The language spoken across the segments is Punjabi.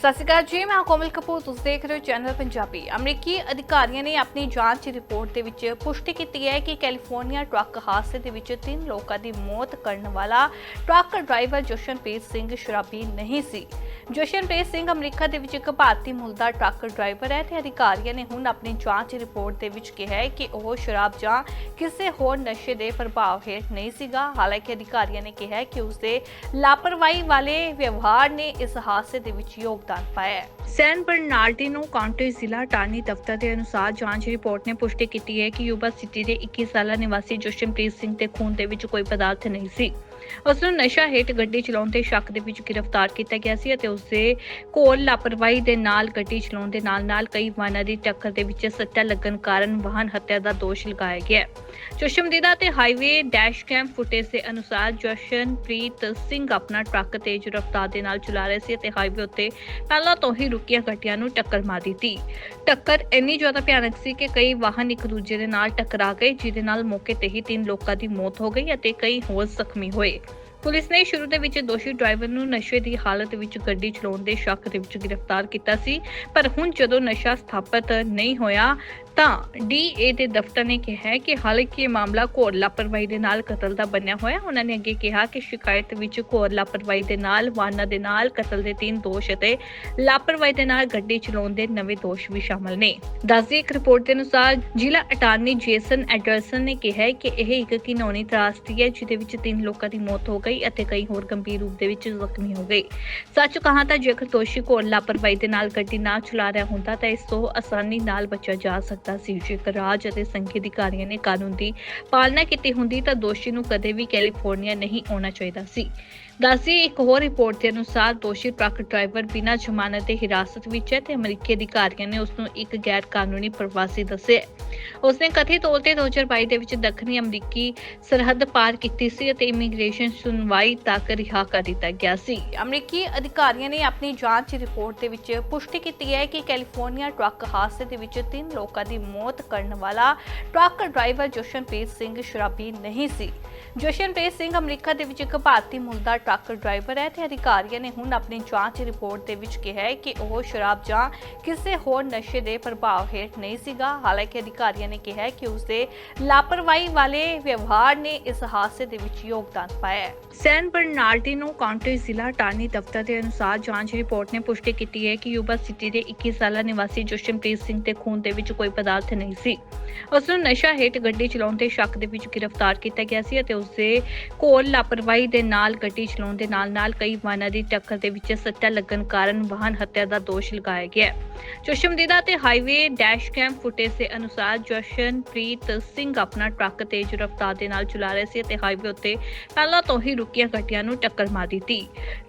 ਸਤਿ ਸ਼੍ਰੀ ਅਕਾਲ ਜੀ, ਮੈਂ ਕੋਮਲ ਕਪੂਰ, ਤੁਸੀਂ ਦੇਖ ਰਹੇ ਹੋ ਚੈਨਲ ਪੰਜਾਬੀ ਅਮਰੀਕੀ ਅਧਿਕਾਰੀਆਂ ਨੇ ਆਪਣੀ ਜਾਂਚ ਰਿਪੋਰਟ ਦੇ ਵਿੱਚ ਪੁਸ਼ਟੀ ਕੀਤੀ ਹੈ ਕਿ ਕੈਲੀਫੋਰਨੀਆ ਟਰੱਕ ਹਾਦਸੇ ਦੇ ਵਿੱਚ ਤਿੰਨ ਲੋਕਾਂ ਦੀ ਮੌਤ ਕਰਨ ਵਾਲਾ ਟਰੱਕ ਡਰਾਈਵਰ ਜਸ਼ਨਪ੍ਰੀਤ ਸਿੰਘ ਸ਼ਰਾਬੀ ਨਹੀਂ ਸੀ। ਜਸ਼ਨਪ੍ਰੀਤ ਸਿੰਘ ਅਮਰੀਕਾ ਦੇ ਵਿੱਚ ਇੱਕ ਭਾਰਤੀ ਮੂਲ ਦਾ ਟਰੱਕ ਡਰਾਈਵਰ ਹੈ ਤੇ ਅਧਿਕਾਰੀਆਂ ਨੇ ਹੁਣ ਆਪਣੀ ਜਾਂਚ ਰਿਪੋਰਟ ਦੇ ਵਿੱਚ ਕਿਹਾ ਹੈ ਕਿ ਉਹ ਸ਼ਰਾਬ ਜਾਂ ਕਿਸੇ ਹੋਰ ਨਸ਼ੇ ਦੇ ਪ੍ਰਭਾਵ ਹੇਠ ਨਹੀਂ ਸੀਗਾ। ਹਾਲਾਂਕਿ ਅਧਿਕਾਰੀਆਂ ਨੇ ਕਿਹਾ ਹੈ ਕਿ ਉਸਦੇ ਲਾਪਰਵਾਹੀ ਵਾਲੇ ਵਿਵਹਾਰ ਨੇ ਇਸ ਹਾਦਸੇ ਦੇ ਵਿੱਚ ਯੋਗਦਾਨ ਪਾਇਆ ਹੈ। ਸੈਨ ਬਰਨਾਰਡਿਨੋ ਕਾਉਂਟੀ ਜ਼ਿਲ੍ਹਾ ਟਾਨੀ ਦਫ਼ਤਰ ਦੇ ਅਨੁਸਾਰ ਜਾਂਚ ਰਿਪੋਰਟ ਨੇ ਪੁਸ਼ਟੀ ਕੀਤੀ ਹੈ ਕਿ ਯੂਬਾ ਸਿਟੀ ਦੇ 21 ਸਾਲਾ ਨਿਵਾਸੀ ਜਸ਼ਨਪ੍ਰੀਤ ਸਿੰਘ ਦੇ ਖੂਨ ਦੇ ਵਿੱਚ ਕੋਈ ਪਦਾਰਥ ਨਹੀਂ ਸੀ। ਉਸ ਨੂੰ ਨਸ਼ਾ ਹੇਠ ਗੱਡੀ ਚਲਾਉਣ ਦੇ ਸ਼ੱਕ ਦੇ ਵਿੱਚ ਗ੍ਰਿਫਤਾਰ ਕੀਤਾ ਗਿਆ ਸੀ ਅਤੇ ਉਸ ਦੇ ਕੋਲ ਲਾਪਰਵਾਹੀ ਦੇ ਨਾਲ ਗੱਡੀ ਚਲਾਉਣ ਦੇ ਨਾਲ-ਨਾਲ ਕਈ ਵਾਹਨਾਂ ਦੀ ਟੱਕਰ ਦੇ ਵਿੱਚ ਸੱਟਾਂ ਲੱਗਣ ਕਾਰਨ ਵਾਹਨ ਹੱਤਿਆ ਦਾ ਦੋਸ਼ ਲਗਾਇਆ ਗਿਆ ਹੈ। ਚਸ਼ਮਦੀਦਾ ਤੇ ਹਾਈਵੇ ਡੈਸ਼ ਕੈਮ ਫੁਟੇਜ ਦੇ ਅਨੁਸਾਰ ਜਸ਼ਨਪ੍ਰੀਤ ਸਿੰਘ ਆਪਣਾ ਟਰੱਕ ਤੇਜ਼ ਰਫ਼ਤਾਰ ਦੇ ਨਾਲ ਚਲਾ ਰਿਹਾ ਸੀ ਅਤੇ ਹਾਈਵੇ ਉੱਤੇ ਪਹਿਲਾਂ ਤੋਂ ਹੀ ਰੁਕੀਆਂ ਗੱਡੀਆਂ ਨੂੰ ਟੱਕਰ ਮਾਰ ਦਿੱਤੀ। ਟੱਕਰ ਇੰਨੀ ਜ਼ਿਆਦਾ ਭਿਆਨਕ ਸੀ ਕਿ ਕਈ ਵਾਹਨ ਇੱਕ ਦੂਜੇ ਦੇ ਨਾਲ ਟਕਰਾ ਗਏ, ਜਿਹਦੇ ਨਾਲ ਮੌਕੇ ਤੇ ਹੀ ਤਿੰਨ ਲੋਕਾਂ ਦੀ ਮੌਤ ਹੋ ਗਈ ਅਤੇ ਕਈ ਹੋਰ ਜ਼ਖਮੀ ਹੋਏ। ਪੁਲਿਸ ਨੇ ਸ਼ੁਰੂ ਦੇ ਵਿੱਚ ਦੋਸ਼ੀ ਡਰਾਈਵਰ ਨੂੰ ਨਸ਼ੇ ਦੀ ਹਾਲਤ ਵਿੱਚ ਗੱਡੀ ਚਲਾਉਣ ਦੇ ਸ਼ੱਕ ਦੇ ਵਿੱਚ ਗ੍ਰਿਫਤਾਰ ਕੀਤਾ ਸੀ, ਪਰ ਹੁਣ ਜਦੋਂ ਨਸ਼ਾ ਸਥਾਪਿਤ ਨਹੀਂ ਹੋਇਆ ਤਾਂ ਡੀਏ ਦੇ ਦਫ਼ਤਰ ਨੇ ਕਿਹਾ ਕਿ ਹਾਲਾਂਕਿ ਇਹ ਮਾਮਲਾ ਘੋਰ ਲਾਪਰਵਾਹੀ ਦੇ ਨਾਲ ਕਤਲ ਦਾ ਬਣਿਆ ਹੋਇਆ ਹੈ। ਉਹਨਾਂ ਨੇ ਅੱਗੇ ਕਿਹਾ ਕਿ ਸ਼ਿਕਾਇਤ ਵਿੱਚ ਘੋਰ ਲਾਪਰਵਾਹੀ ਦੇ ਨਾਲ, ਵਾਹਨਾਂ ਦੇ ਨਾਲ ਕਤਲ ਦੇ ਤਿੰਨ ਦੋਸ਼ ਅਤੇ ਲਾਪਰਵਾਹੀ ਦੇ ਨਾਲ ਗੱਡੀ ਚਲਾਉਣ ਦੇ ਨਵੇਂ ਦੋਸ਼ ਵੀ ਸ਼ਾਮਲ ਨੇ ਦੱਸਦੀ ਇੱਕ ਰਿਪੋਰਟ ਦੇ ਅਨੁਸਾਰ ਜ਼ਿਲ੍ਹਾ ਅਟਾਰਨੀ ਜੇਸਨ ਐਡਰਸਨ ਨੇ ਕਿਹਾ ਕਿ ਇਹ ਇੱਕ ਘਿਨੌਣੀ ਤਰਾਸਦੀ ਹੈ, ਜਿਹਦੇ ਵਿੱਚ ਤਿੰਨ ਲੋਕਾਂ ਦੀ ਮੌਤ ਹੋ ਗਈ ਅਤੇ ਕਈ ਹੋਰ ਗੰਭੀਰ ਰੂਪ ਦੇ ਵਿੱਚ ਜ਼ਖਮੀ ਹੋ ਗਏ ਸੱਚ ਕਹਾਂ ਤਾਂ ਜੇਕਰ ਦੋਸ਼ੀ ਘੋਰ ਲਾਪਰਵਾਹੀ ਦੇ ਨਾਲ ਗੱਡੀ ਨਾ ਚਲਾ ਰਿਹਾ ਹੁੰਦਾ ਤਾਂ ਇਸ ਤੋਂ ਆਸਾਨੀ ਨਾਲ ਬਚਿਆ ਜਾ ਸਕਦਾ ਸੀ। ਜੇਕਰ ਰਾਜ ਅਤੇ ਸੰਘੀ ਅਧਿਕਾਰੀਆਂ ਨੇ ਕਾਨੂੰਨ ਦੀ ਪਾਲਣਾ ਕੀਤੀ ਹੁੰਦੀ ਤਾਂ ਦੋਸ਼ੀ ਨੂੰ ਕਦੇ ਵੀ ਕੈਲੀਫੋਰਨੀਆ ਨਹੀਂ ਆਉਣਾ ਚਾਹੀਦਾ ਸੀ। ਦੱਸਦੀ ਇੱਕ ਹੋਰ ਰਿਪੋਰਟ ਦੇ ਅਨੁਸਾਰ ਦੋਸ਼ੀ ਟਰੱਕ ਡਰਾਈਵਰ ਬਿਨਾਂ ਜ਼ਮਾਨਤ ਦੇ ਹਿਰਾਸਤ ਵਿੱਚ ਹੈ ਤੇ ਅਮਰੀਕੀ ਅਧਿਕਾਰੀਆਂ ਨੇ ਉਸ ਨੂੰ ਇੱਕ ਗੈਰ ਕਾਨੂੰਨੀ ਪ੍ਰਵਾਸੀ ਦੱਸਿਆ ਉਸਨੇ ਕਥਿਤ ਤੌਰ ਤੇ 2022 ਦੇ ਵਿੱਚ ਦੱਖਣੀ ਅਮਰੀਕੀ ਸਰਹੱਦ ਪਾਰ ਕੀਤੀ ਸੀ ਅਤੇ ਇਮੀਗ੍ਰੇਸ਼ਨ ਸੁਣਵਾਈ ਤੱਕ ਰਿਹਾ ਕਰ ਦਿੱਤਾ ਗਿਆ ਸੀ। ਅਮਰੀਕੀ ਅਧਿਕਾਰੀਆਂ ਨੇ ਆਪਣੀ ਜਾਂਚ ਰਿਪੋਰਟ ਦੇ ਵਿੱਚ ਪੁਸ਼ਟੀ ਕੀਤੀ ਹੈ ਕਿ ਕੈਲੀਫੋਰਨੀਆ ਟਰੱਕ ਹਾਦਸੇ ਦੇ ਵਿੱਚ ਤਿੰਨ ਲੋਕਾਂ ਦੀ ਮੌਤ ਕਰਨ ਵਾਲਾ ਟਰੱਕ ਡਰਾਈਵਰ ਜਸ਼ਨਪ੍ਰੀਤ ਸਿੰਘ ਸ਼ਰਾਬੀ ਨਹੀਂ ਸੀ। ਜਸ਼ਨਪ੍ਰੀਤ ਸਿੰਘ ਅਮਰੀਕਾ ਦੇ ਵਿੱਚ ਇੱਕ ਭਾਰਤੀ ਮੂਲ ਦਾ ਟਰੱਕ ਡਰਾਈਵਰ ਹੈ ਤੇ ਅਧਿਕਾਰੀਆਂ ਨੇ ਹੁਣ ਆਪਣੀ ਜਾਂਚ ਰਿਪੋਰਟ ਦੇ ਵਿੱਚ ਕਿਹਾ ਹੈ ਕਿ ਉਹ ਸ਼ਰਾਬ ਜਾਂ ਕਿਸੇ ਹੋਰ ਨਸ਼ੇ ਦੇ ਪ੍ਰਭਾਵ ਹੇਠ ਨਹੀਂ ਸੀਗਾ। ਹਾਲਾਂਕਿ ਅਧਿਕਾਰੀਆਂ ਨੇ ਕਿਹਾ ਹੈ ਕਿ ਉਸਦੇ ਲਾਪਰਵਾਹੀ ਵਾਲੇ ਵਿਵਹਾਰ ਨੇ ਇਸ ਹਾਦਸੇ ਦੇ ਵਿੱਚ ਯੋਗਦਾਨ ਪਾਇਆ ਹੈ। ਸੈਨ ਬਰਨਾਰਡਿਨੋ ਕਾਉਂਟੀ ਜ਼ਿਲ੍ਹਾ ਟਾਨੀ ਦਫ਼ਤਰ ਦੇ ਅਨੁਸਾਰ ਜਾਂਚ ਰਿਪੋਰਟ ਨੇ ਪੁਸ਼ਟੀ ਕੀਤੀ ਹੈ ਕਿ ਯੂਬਾ ਸਿਟੀ ਦੇ 21 ਸਾਲਾ ਨਿਵਾਸੀ ਜਸ਼ਨਪ੍ਰੀਤ ਸਿੰਘ ਦੇ ਖੂਨ ਦੇ ਵਿੱਚ ਕੋਈ ਪਦਾਰਥ ਨਹੀਂ ਸੀ। ਉਸ ਨੂੰ ਨਸ਼ਾ ਹੇਠ ਗੱਡੀ ਚਲਾਉਣ ਦੇ ਸ਼ੱਕ ਦੇ ਵਿੱਚ ਗ੍ਰਿਫਤਾਰ ਕੀਤਾ ਗਿਆ ਸੀ ਅਤੇ ਉਸ ਦੇ ਕੋਲ ਲਾਪਰਵਾਹੀ ਦੇ ਨਾਲ ਗੱਡੀ ਚਲਾਉਣ ਦੇ ਨਾਲ-ਨਾਲ ਕਈ ਵਾਹਨਾਂ ਦੀ ਟੱਕਰ ਦੇ ਵਿੱਚ ਸੱਟਾਂ ਲੱਗਣ ਕਾਰਨ ਵਾਹਨ ਹੱਤਿਆ ਦਾ ਦੋਸ਼ ਲਗਾਇਆ ਗਿਆ ਹੈ। ਚਸ਼ਮਦੀਦਾ ਤੇ ਹਾਈਵੇ ਡੈਸ਼ ਕੈਮ ਫੁਟੇਜ ਦੇ ਅਨੁਸਾਰ ਜਸ਼ਨਪ੍ਰੀਤ ਸਿੰਘ ਆਪਣਾ ਟਰੱਕ ਤੇਜ਼ ਰਫ਼ਤਾਰ ਦੇ ਨਾਲ ਚਲਾ ਰਿਹਾ ਸੀ ਅਤੇ ਹਾਈਵੇ ਉੱਤੇ ਪਹਿਲਾਂ ਤੋਂ ਹੀ ਰੁਕੀਆਂ ਗੱਡੀਆਂ ਨੂੰ ਟੱਕਰ ਮਾਰ ਦਿੱਤੀ।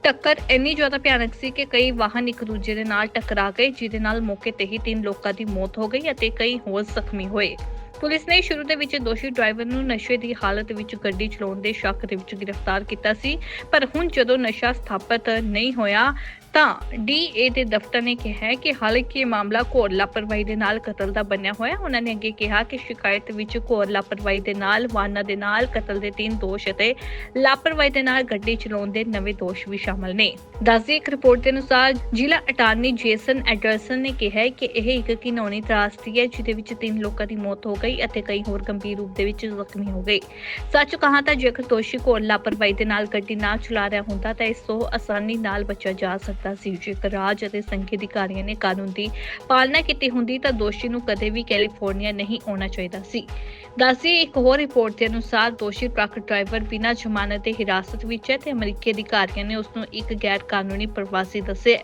ਟੱਕਰ ਇੰਨੀ ਜ਼ਿਆਦਾ ਭਿਆਨਕ ਸੀ ਕਿ ਕਈ ਵਾਹਨ ਇੱਕ ਦੂਜੇ ਦੇ ਨਾਲ ਟਕਰਾ ਗਏ, ਜਿਹਦੇ ਨਾਲ ਮੌਕੇ ਤੇ ਹੀ ਤਿੰਨ ਲੋਕਾਂ ਦੀ ਮੌਤ ਹੋ ਗਈ ਅਤੇ ਕਈ ਹੋਰ ਜ਼ਖਮੀ ਹੋਏ। ਪੁਲਿਸ ਨੇ ਸ਼ੁਰੂ ਦੇ ਵਿੱਚ ਦੋਸ਼ੀ ਡਰਾਈਵਰ ਨੂੰ ਨਸ਼ੇ ਦੀ ਹਾਲਤ ਵਿੱਚ ਗੱਡੀ ਚਲਾਉਣ ਦੇ ਸ਼ੱਕ ਦੇ ਵਿੱਚ ਗ੍ਰਿਫਤਾਰ ਕੀਤਾ ਸੀ, ਪਰ ਹੁਣ ਜਦੋਂ ਨਸ਼ਾ ਸਥਾਪਿਤ ਨਹੀਂ ਹੋਇਆ ਤਾਂ ਡੀਏ ਦੇ ਦਫ਼ਤਰ ਨੇ ਕਿਹਾ ਹੈ ਕਿ ਹਾਲਾਂਕਿ ਇਹ ਮਾਮਲਾ ਘੋਰ ਲਾਪਰਵਾਹੀ ਦੇ ਨਾਲ ਕਤਲ ਦਾ ਬਣਿਆ ਹੋਇਆ ਹੈ। ਉਹਨਾਂ ਨੇ ਅੱਗੇ ਕਿਹਾ ਕਿ ਸ਼ਿਕਾਇਤ ਵਿੱਚ ਘੋਰ ਲਾਪਰਵਾਹੀ ਦੇ ਨਾਲ, ਵਾਹਨਾਂ ਦੇ ਨਾਲ, ਕਤਲ ਦੇ ਤਿੰਨ ਦੋਸ਼ ਅਤੇ ਲਾਪਰਵਾਹੀ ਦੇ ਨਾਲ ਗੱਡੀ ਚਲਾਉਣ ਦੇ ਨਵੇਂ ਦੋਸ਼ ਵੀ ਸ਼ਾਮਲ ਨੇ ਦੱਸਦੀ ਇੱਕ ਰਿਪੋਰਟ ਦੇ ਅਨੁਸਾਰ ਜ਼ਿਲ੍ਹਾ ਅਟਾਰਨੀ ਜੇਸਨ ਐਡਰਸਨ ਨੇ ਕਿਹਾ ਕਿ ਇਹ ਇੱਕ ਘਿਨੌਣੀ ਤਰਾਸਦੀ ਹੈ, ਜਿਹਦੇ ਵਿੱਚ ਤਿੰਨ ਲੋਕਾਂ ਦੀ ਮੌਤ ਹੋ ਗਈ ਅਤੇ ਕਈ ਹੋਰ ਗੰਭੀਰ ਰੂਪ ਦੇ ਵਿੱਚ ਜ਼ਖਮੀ ਹੋ ਗਏ ਸੱਚ ਕਹਾਂ ਤਾਂ ਜੇਕਰ ਦੋਸ਼ੀ ਘੋਰ ਲਾਪਰਵਾਹੀ ਦੇ ਨਾਲ ਗੱਡੀ ਨਾ ਚਲਾ ਰਿਹਾ ਹੁੰਦਾ ਤਾਂ ਇਸ ਤੋਂ ਆਸਾਨੀ ਨਾਲ ਬਚਿਆ ਜਾ ਸਕਦਾ ਸੀ। ਜੇਕਰ ਰਾਜ ਅਤੇ ਸੰਘੀ ਅਧਿਕਾਰੀਆਂ ਨੇ ਕਾਨੂੰਨ ਦੀ ਪਾਲਣਾ ਕੀਤੀ ਹੁੰਦੀ ਤਾਂ ਦੋਸ਼ੀ ਨੂੰ ਕਦੇ ਵੀ ਕੈਲੀਫੋਰਨੀਆ ਨਹੀਂ ਆਉਣਾ ਚਾਹੀਦਾ ਸੀ। ਦੱਸਦੀ ਇੱਕ ਹੋਰ ਰਿਪੋਰਟ ਦੇ ਅਨੁਸਾਰ ਦੋਸ਼ੀ ਟਰੱਕ ਡਰਾਈਵਰ ਬਿਨਾਂ ਜ਼ਮਾਨਤ ਦੇ ਹਿਰਾਸਤ ਵਿੱਚ ਹੈ ਤੇ ਅਮਰੀਕੀ ਅਧਿਕਾਰੀਆਂ ਨੇ ਉਸ ਨੂੰ ਇੱਕ ਗੈਰ ਕਾਨੂੰਨੀ ਪ੍ਰਵਾਸੀ ਦੱਸਿਆ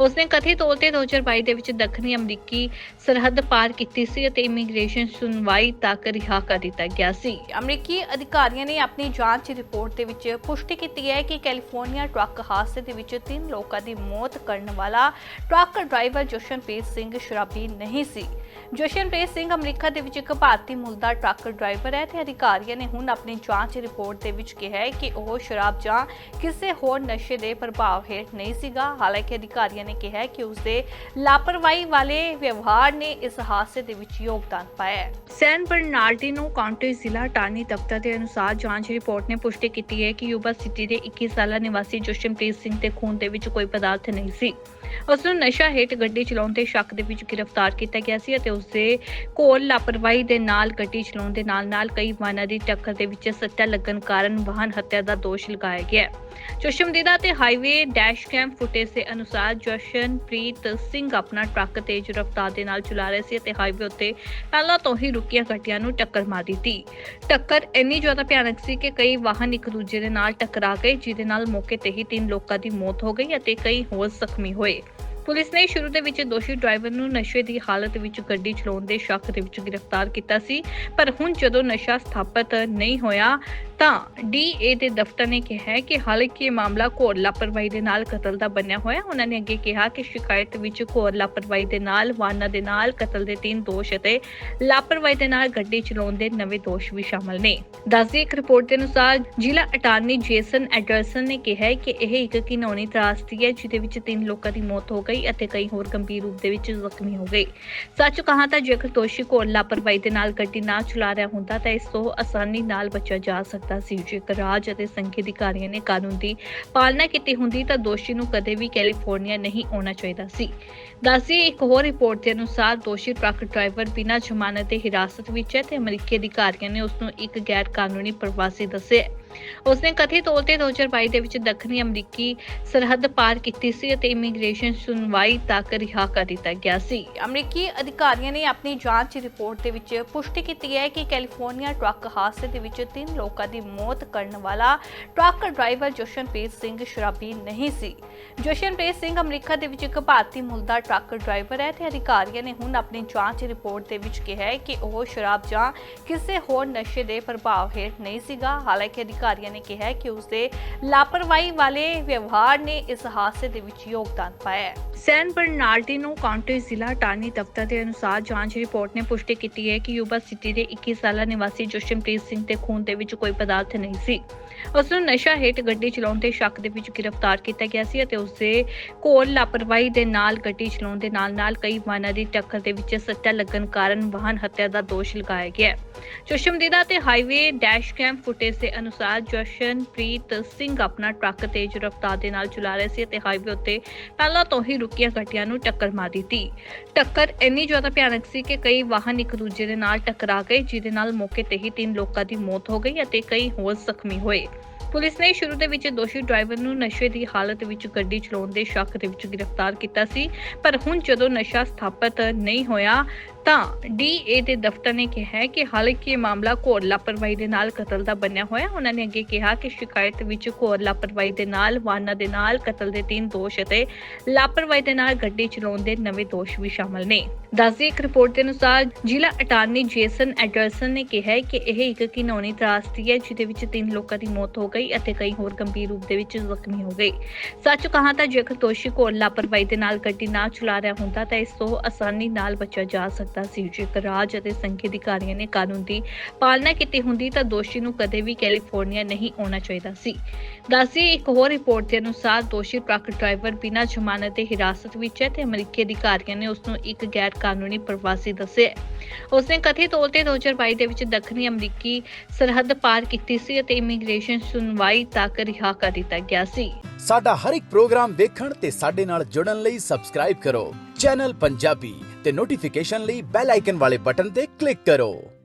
ਉਸਨੇ ਕਥਿਤ ਤੌਰ ਤੇ 2022 ਦੇ ਵਿੱਚ ਦੱਖਣੀ ਅਮਰੀਕੀ ਸਰਹੱਦ ਪਾਰ ਕੀਤੀ ਸੀ ਅਤੇ ਇਮੀਗ੍ਰੇਸ਼ਨ ਸੁਣਵਾਈ ਤੱਕ ਰਿਹਾ ਕਰ ਦਿੱਤਾ ਗਿਆ ਸੀ। ਅਮਰੀਕੀ ਅਧਿਕਾਰੀਆਂ ਨੇ ਆਪਣੀ ਜਾਂਚ ਰਿਪੋਰਟ ਦੇ ਵਿੱਚ ਪੁਸ਼ਟੀ ਕੀਤੀ ਹੈ ਕਿ ਕੈਲੀਫੋਰਨੀਆ ਟਰੱਕ ਹਾਦਸੇ ਦੇ ਵਿੱਚ ਤਿੰਨ ਲੋਕਾਂ ਦੀ ਮੌਤ ਕਰਨ ਵਾਲਾ ਟਰੱਕ ਡਰਾਈਵਰ ਜਸ਼ਨਪ੍ਰੀਤ ਸਿੰਘ ਸ਼ਰਾਬੀ ਨਹੀਂ ਸੀ। ਜਸ਼ਨਪ੍ਰੀਤ ਸਿੰਘ ਅਮਰੀਕਾ ਦੇ ਵਿੱਚ ਇੱਕ ਭਾਰਤੀ ਮੂਲ ਦਾ ਟਰੱਕ ਡਰਾਈਵਰ ਹੈ ਤੇ ਅਧਿਕਾਰੀਆਂ ਨੇ ਹੁਣ ਆਪਣੀ ਜਾਂਚ ਰਿਪੋਰਟ ਦੇ ਵਿੱਚ ਕਿਹਾ ਹੈ ਕਿ ਉਹ ਸ਼ਰਾਬ ਜਾਂ ਕਿਸੇ ਹੋਰ ਨਸ਼ੇ ਦੇ ਪ੍ਰਭਾਵ ਹੇਠ ਨਹੀਂ ਸੀਗਾ। ਹਾਲਾਂਕਿ ਅਧਿਕਾਰੀਆਂ ਨੇ ਕਿਹਾ ਕਿ ਉਸ ਦੇ ਲਾਪਰਵਾਹੀ ਵਾਲੇ ਵਿਵਹਾਰ ਨੇ ਇਸ ਹਾਦਸੇ ਦੇ ਵਿੱਚ ਯੋਗਦਾਨ ਪਾਇਆ ਹੈ। ਸੈਨ ਬਰਨਾਰਡਿਨੋ ਕਾਉਂਟੀ ਜ਼ਿਲ੍ਹਾ ਟਾਨੀ ਦਫ਼ਤਰ ਦੇ ਅਨੁਸਾਰ ਜਾਂਚ ਰਿਪੋਰਟ ਨੇ ਪੁਸ਼ਟੀ ਕੀਤੀ ਹੈ ਕਿ ਯੂਬਾ ਸਿਟੀ ਦੇ 21 ਸਾਲਾ ਨਿਵਾਸੀ ਜਸ਼ਨਪ੍ਰੀਤ ਸਿੰਘ ਦੇ ਖੂਨ ਦੇ ਵਿੱਚ ਕੋਈ ਪਦਾਰਥ ਨਹੀਂ ਸੀ। ਉਸ ਨੂੰ ਨਸ਼ਾ ਹੇਠ ਗੱਡੀ ਚਲਾਉਣ ਦੇ ਸ਼ੱਕ ਦੇ ਵਿੱਚ ਗ੍ਰਿਫਤਾਰ ਕੀਤਾ ਗਿਆ ਸੀ ਅਤੇ ਉਸ ਦੇ ਕੋਲ ਲਾਪਰਵਾਹੀ ਦੇ ਨਾਲ ਗੱਡੀ ਚਲਾਉਣ ਦੇ ਨਾਲ-ਨਾਲ ਕਈ ਵਾਹਨਾਂ ਦੀ ਟੱਕਰ ਦੇ ਵਿੱਚ ਸੱਟਾਂ ਲੱਗਣ ਕਾਰਨ ਵਾਹਨ ਹੱਤਿਆ ਦਾ ਦੋਸ਼ ਲਗਾਇਆ ਗਿਆ ਹੈ। ਚਸ਼ਮਦੀਦਾ ਤੇ ਹਾਈਵੇ ਡੈਸ਼ ਕੈਮ ਫੁਟੇਜ ਦੇ ਅਨੁਸਾਰ ਜਸ਼ਨਪ੍ਰੀਤ ਸਿੰਘ ਆਪਣਾ ਟਰੱਕ ਤੇਜ਼ ਰਫ਼ਤਾਰ ਦੇ ਨਾਲ ਚਲਾ ਰਿਹਾ ਸੀ ਅਤੇ ਹਾਈਵੇ ਉੱਤੇ ਪਹਿਲਾਂ ਤੋਂ ਹੀ ਰੁਕੀਆਂ ਗੱਡੀਆਂ ਨੂੰ ਟੱਕਰ ਮਾਰ ਦਿੱਤੀ। ਟੱਕਰ ਇੰਨੀ ਜ਼ਿਆਦਾ ਭਿਆਨਕ ਸੀ ਕਿ ਕਈ ਵਾਹਨ ਇੱਕ ਦੂਜੇ ਦੇ ਨਾਲ ਟਕਰਾ ਗਏ, ਜਿਹਦੇ ਨਾਲ ਮੌਕੇ ਤੇ ਹੀ ਤਿੰਨ ਲੋਕਾਂ ਦੀ ਮੌਤ ਹੋ ਗਈ ਅਤੇ ਕਈ ਹੋਰ ਜ਼ਖਮੀ ਹੋਏ। ਪੁਲਿਸ ਨੇ ਸ਼ੁਰੂ ਦੇ ਵਿੱਚ ਦੋਸ਼ੀ ਡਰਾਈਵਰ ਨੂੰ ਨਸ਼ੇ ਦੀ ਹਾਲਤ ਵਿੱਚ ਗੱਡੀ ਚਲਾਉਣ ਦੇ ਸ਼ੱਕ ਦੇ ਵਿੱਚ ਗ੍ਰਿਫਤਾਰ ਕੀਤਾ ਸੀ, ਪਰ ਹੁਣ ਜਦੋਂ ਨਸ਼ਾ ਸਥਾਪਿਤ ਨਹੀਂ ਹੋਇਆ, ਤਾਂ ਡੀਏ ਦੇ ਦਫ਼ਤਰ ਨੇ ਕਿਹਾ ਕਿ ਹਾਲਾਂਕਿ ਇਹ ਮਾਮਲਾ ਘੋਰ ਲਾਪਰਵਾਹੀ ਦੇ ਨਾਲ ਕਤਲ ਦਾ ਬਣਿਆ ਹੋਇਆ। ਉਹਨਾਂ ਨੇ ਅੱਗੇ ਕਿਹਾ ਕਿ ਸ਼ਿਕਾਇਤ ਵਿੱਚ ਘੋਰ ਲਾਪਰਵਾਹੀ ਦੇ ਨਾਲ ਵਾਹਨਾਂ ਦੇ ਨਾਲ, ਕਤਲ ਦੇ ਤਿੰਨ ਦੋਸ਼ ਅਤੇ ਲਾਪਰਵਾਹੀ ਦੇ ਨਾਲ ਗੱਡੀ ਚਲਾਉਣ ਦੇ ਨਵੇਂ ਦੋਸ਼ ਵੀ ਸ਼ਾਮਲ ਨੇ। ਦੱਸਦੀ ਇੱਕ ਰਿਪੋਰਟ ਦੇ ਅਨੁਸਾਰ ਜ਼ਿਲ੍ਹਾ ਅਟਾਰਨੀ ਜੇਸਨ ਐਡਰਸਨ ਨੇ ਕਿਹਾ ਕਿ ਇਹ ਇੱਕ ਘਿਨੌਣੀ ਤਰਾਸਦੀ ਹੈ, ਜਿਹਦੇ ਵਿੱਚ ਤਿੰਨ ਲੋਕਾਂ ਦੀ ਮੌਤ ਹੋ ਗਈ ਅਤੇ ਕਈ ਹੋਰ ਗੰਭੀਰ ਰੂਪ ਦੇ ਵਿੱਚ ਜ਼ਖਮੀ ਹੋ ਗਏ। ਸੱਚ ਕਹਾਂ ਤਾਂ ਜੇਕਰ ਦੋਸ਼ੀ ਘੋਰ ਲਾਪਰਵਾਹੀ ਦੇ ਨਾਲ ਗੱਡੀ ਨਾ ਚਲਾ ਰਿਹਾ ਹੁੰਦਾ ਤਾਂ ਇਸ ਤੋਂ ਆਸਾਨੀ ਨਾਲ ਬਚਿਆ ਜਾ ਸਕਦਾ ਸੀ। ਜੇਕਰ ਰਾਜ ਅਤੇ ਸੰਘੀ ਅਧਿਕਾਰੀਆਂ ਨੇ ਕਾਨੂੰਨ ਦੀ ਪਾਲਣਾ ਕੀਤੀ ਹੁੰਦੀ ਤਾਂ ਦੋਸ਼ੀ ਨੂੰ ਕਦੇ ਵੀ ਕੈਲੀਫੋਰਨੀਆ ਨਹੀਂ ਆਉਣਾ ਚਾਹੀਦਾ ਸੀ। ਦੱਸੀ ਇੱਕ ਹੋਰ ਰਿਪੋਰਟ ਦੇ ਅਨੁਸਾਰ ਦੋਸ਼ੀ ਟਰੱਕ ਡਰਾਈਵਰ ਬਿਨਾਂ ਜ਼ਮਾਨਤ ਦੇ ਹਿਰਾਸਤ ਵਿੱਚ ਹੈ ਤੇ ਅਮਰੀਕੀ ਅਧਿਕਾਰੀਆਂ ਨੇ ਉਸ ਨੂੰ ਇੱਕ ਗੈਰ ਕਾਨੂੰਨੀ ਪ੍ਰਵਾਸੀ ਦੱਸਿਆ ਉਸਨੇ ਕਥਿਤ ਤੌਰ ਤੇ 2022 ਦੇ ਵਿੱਚ ਦੱਖਣੀ ਅਮਰੀਕੀ ਸਰਹੱਦ ਪਾਰ ਕੀਤੀ ਸੀ ਅਤੇ ਇਮੀਗ੍ਰੇਸ਼ਨ ਸੁਣਵਾਈ ਤੱਕ ਰਿਹਾ ਕਰ ਦਿੱਤਾ ਗਿਆ ਸੀ। ਅਮਰੀਕੀ ਅਧਿਕਾਰੀਆਂ ਨੇ ਆਪਣੀ ਜਾਂਚ ਰਿਪੋਰਟ ਦੇ ਵਿੱਚ ਪੁਸ਼ਟੀ ਕੀਤੀ ਹੈ ਕਿ ਕੈਲੀਫੋਰਨੀਆ ਟਰੱਕ ਹਾਦਸੇ ਦੇ ਵਿੱਚ ਤਿੰਨ ਲੋਕਾਂ ਦੀ ਮੌਤ ਕਰਨ ਵਾਲਾ ਟਰੱਕ ਡਰਾਈਵਰ ਜਸ਼ਨਪ੍ਰੀਤ ਸਿੰਘ ਸ਼ਰਾਬੀ ਨਹੀਂ ਸੀ। ਜਸ਼ਨਪ੍ਰੀਤ ਸਿੰਘ ਅਮਰੀਕਾ ਦੇ ਵਿੱਚ ਇੱਕ ਭਾਰਤੀ ਮੂਲ ਦਾ ਟਰੱਕ ਡਰਾਈਵਰ ਹੈ ਤੇ ਅਧਿਕਾਰੀਆਂ ਨੇ ਹੁਣ ਆਪਣੀ ਜਾਂਚ ਰਿਪੋਰਟ ਦੇ ਵਿੱਚ ਕਿਹਾ ਹੈ ਕਿ ਉਹ ਸ਼ਰਾਬ ਜਾਂ ਕਿਸੇ ਹੋਰ ਨਸ਼ੇ ਦੇ ਪ੍ਰਭਾਵ ਹੇਠ ਨਹੀਂ ਸੀਗਾ। ਹਾਲਾਂਕਿ ਅਧਿਕਾਰੀਆਂ ਨੇ ਕਿਹਾ ਕਿ ਉਸ ਦੇ ਲਾਪਰਵਾਹੀ ਵਾਲੇ ਵਿਵਹਾਰ ਨੇ ਇਸ ਹਾਦਸੇ ਦੇ ਵਿੱਚ ਯੋਗਦਾਨ ਪਾਇਆ ਹੈ। ਸੈਨ ਬਰਨਾਰਡਿਨੋ ਕਾਉਂਟੀ ਜ਼ਿਲ੍ਹਾ ਟਾਨੀ ਦਫ਼ਤਰ ਦੇ ਅਨੁਸਾਰ ਜਾਂਚ ਰਿਪੋਰਟ ਨੇ ਪੁਸ਼ਟੀ ਕੀਤੀ ਹੈ ਕਿ ਯੂਬਾ ਸਿਟੀ ਦੇ 21 ਸਾਲਾ ਨਿਵਾਸੀ ਜਸ਼ਨਪ੍ਰੀਤ ਸਿੰਘ ਦੇ ਖੂਨ ਦੇ ਵਿੱਚ ਕੋਈ ਪਦਾਰਥ ਨਹੀਂ ਸੀ। ਉਸ ਨੂੰ ਨਸ਼ਾ ਹੇਠ ਗੱਡੀ ਚਲਾਉਣ ਦੇ ਸ਼ੱਕ ਦੇ ਵਿੱਚ ਗ੍ਰਿਫਤਾਰ ਕੀਤਾ ਗਿਆ ਸੀ ਅਤੇ ਉਸ ਦੇ ਕੋਲ ਲਾਪਰਵਾਹੀ ਦੇ ਨਾਲ ਗੱਡੀ ਚਲਾਉਣ ਦੇ ਨਾਲ-ਨਾਲ ਕਈ ਵਾਹਨਾਂ ਦੀ ਟੱਕਰ ਦੇ ਵਿੱਚ ਸੱਟਾਂ ਲੱਗਣ ਕਾਰਨ ਵਾਹਨ ਹੱਤਿਆ ਦਾ ਦੋਸ਼ ਲਗਾਇਆ ਗਿਆ ਹੈ। ਚਸ਼ਮਦੀਦਾ ਤੇ ਹਾਈਵੇ ਡੈਸ਼ ਕੈਮ ਫੁਟੇਜ ਦੇ ਅਨੁਸਾਰ ਜਸ਼ਨਪ੍ਰੀਤ ਸਿੰਘ ਆਪਣਾ ਟਰੱਕ ਤੇਜ਼ ਰਫ਼ਤਾਰ ਦੇ ਨਾਲ ਚਲਾ ਰਹੇ ਸੀ ਅਤੇ ਹਾਈਵੇ ਉੱਤੇ ਪਹਿਲਾਂ ਤੋਂ ਹੀ ਰੁਕੀਆਂ ਗੱਡੀਆਂ ਨੂੰ ਟੱਕਰ ਮਾਰ ਦਿੱਤੀ। ਟੱਕਰ ਇੰਨੀ ਜ਼ਿਆਦਾ ਭਿਆਨਕ ਸੀ ਕਿ ਕਈ ਵਾਹਨ ਇੱਕ ਦੂਜੇ ਦੇ ਨਾਲ ਟਕਰਾ ਗਏ, ਜਿਹਦੇ ਨਾਲ ਮੌਕੇ ਤੇ ਹੀ ਤਿੰਨ ਲੋਕਾਂ ਦੀ ਮੌਤ ਹੋ ਗਈ ਅਤੇ ਕਈ ਹੋਰ ਜ਼ਖਮੀ ਹੋਏ। ਪੁਲਿਸ ਨੇ ਸ਼ੁਰੂ ਦੇ ਵਿੱਚ ਦੋਸ਼ੀ ਡਰਾਈਵਰ ਨੂੰ ਨਸ਼ੇ ਦੀ ਹਾਲਤ ਵਿੱਚ ਗੱਡੀ ਚਲਾਉਣ ਦੇ ਸ਼ੱਕ ਦੇ ਵਿੱਚ ਗ੍ਰਿਫਤਾਰ ਕੀਤਾ ਸੀ, ਪਰ ਹੁਣ ਜਦੋਂ ਨਸ਼ਾ ਸਥਾਪਿਤ ਨਹੀਂ ਹੋਇਆ, ਤਾਂ ਡੀਏ ਦੇ ਦਫ਼ਤਰ ਨੇ ਕਿਹਾ ਹੈ ਕਿ ਹਾਲਾਂਕਿ ਇਹ ਮਾਮਲਾ ਘੋਰ ਲਾਪਰਵਾਹੀ ਦੇ ਨਾਲ ਕਤਲ ਦਾ ਬਣਿਆ ਹੋਇਆ। ਉਹਨਾਂ ਨੇ ਅੱਗੇ ਕਿਹਾ ਕਿ ਸ਼ਿਕਾਇਤ ਵਿੱਚ ਘੋਰ ਲਾਪਰਵਾਹੀ ਦੇ ਨਾਲ, ਵਾਹਨਾਂ ਦੇ ਨਾਲ, ਕਤਲ ਦੇ ਤਿੰਨ ਦੋਸ਼ ਅਤੇ ਲਾਪਰਵਾਹੀ ਦੇ ਨਾਲ ਗੱਡੀ ਚਲਾਉਣ ਦੇ ਨਵੇਂ ਦੋਸ਼ ਵੀ ਸ਼ਾਮਲ ਨੇ। ਦੱਸਦੀ ਇੱਕ ਰਿਪੋਰਟ ਦੇ ਅਨੁਸਾਰ ਜ਼ਿਲ੍ਹਾ ਅਟਾਰਨੀ ਜੇਸਨ ਐਡਰਸਨ ਨੇ ਕਿਹਾ ਕਿ ਇਹ ਇੱਕ ਘਿਨੌਣੀ ਤਰਾਸਦੀ ਹੈ, ਜਿਹਦੇ ਵਿੱਚ ਤਿੰਨ ਲੋਕਾਂ ਦੀ ਮੌਤ ਹੋ ਗਈ। ਅਤੇ ਕਈ ਹੋਰ ਗੰਭੀਰ ਰੂਪ ਦੇ ਵਿੱਚ ਜ਼ਖਮੀ ਹੋ ਗਏ। ਸੱਚ ਕਹਾਂ ਤਾਂ ਜੇਕਰ ਦੋਸ਼ੀ ਕੋਲ ਲਾਪਰਵਾਹੀ ਦੇ ਨਾਲ ਗੱਡੀ ਨਾ ਚਲਾ ਰਿਹਾ ਹੁੰਦਾ ਤਾਂ ਇਸ ਤੋਂ ਆਸਾਨੀ ਨਾਲ ਬਚਿਆ ਜਾ ਸਕਦਾ ਸੀ। ਜੇਕਰ ਰਾਜ ਅਤੇ ਸੰਘੀ ਅਧਿਕਾਰੀਆਂ ਨੇ ਕਾਨੂੰਨ ਦੀ ਪਾਲਣਾ ਕੀਤੀ ਹੁੰਦੀ ਤਾਂ ਦੋਸ਼ੀ ਨੂੰ ਕਦੇ ਵੀ ਕੈਲੀਫੋਰਨੀਆ ਨਹੀਂ ਆਉਣਾ ਚਾਹੀਦਾ ਸੀ। ਦੱਸੀ ਇੱਕ ਹੋਰ ਰਿਪੋਰਟ ਦੇ ਅਨੁਸਾਰ ਦੋਸ਼ੀ ਟਰੱਕ ਡਰਾਈਵਰ ਬਿਨਾਂ ਜ਼ਮਾਨਤ ਦੇ ਹਿਰਾਸਤ ਵਿੱਚ ਹੈ ਤੇ ਅਮਰੀਕੀ ਅਧਿਕਾਰੀਆਂ ਨੇ ਉਸ ਨੂੰ ਇੱਕ ਗੈਰ ਕਾਨੂੰਨੀ ਪ੍ਰਵਾਸੀ ਦੱਸਿਆ ਹੈ। ਉਸਨੇ ਕਥਿਤ ਤੌਰ ਤੇ 2022 ਦੇ ਵਿੱਚ ਦੱਖਣੀ ਅਮਰੀਕੀ ਸਰਹੱਦ ਪਾਰ ਕੀਤੀ ਸੀ ਅਤੇ ਇਮੀਗ੍ਰੇਸ਼ਨ ਸੁਣਵਾਈ ਤੱਕ ਰਿਹਾ ਕਰ ਦਿੱਤਾ ਗਿਆ ਸੀ। ਸਾਡਾ ਹਰ ਇੱਕ ਪ੍ਰੋਗਰਾਮ ਦੇਖਣ ਤੇ ਸਾਡੇ ਨਾਲ ਜੁੜਨ ਲਈ ਸਬਸਕ੍ਰਾਈਬ ਕਰੋ। ਚੈਨਲ ਪੰਜਾਬੀ ਤੇ ਨੋਟੀਫਿਕੇਸ਼ਨ ਲਈ ਬੈਲ ਆਈਕਨ ਵਾਲੇ ਬਟਨ ਤੇ ਕਲਿੱਕ ਕਰੋ।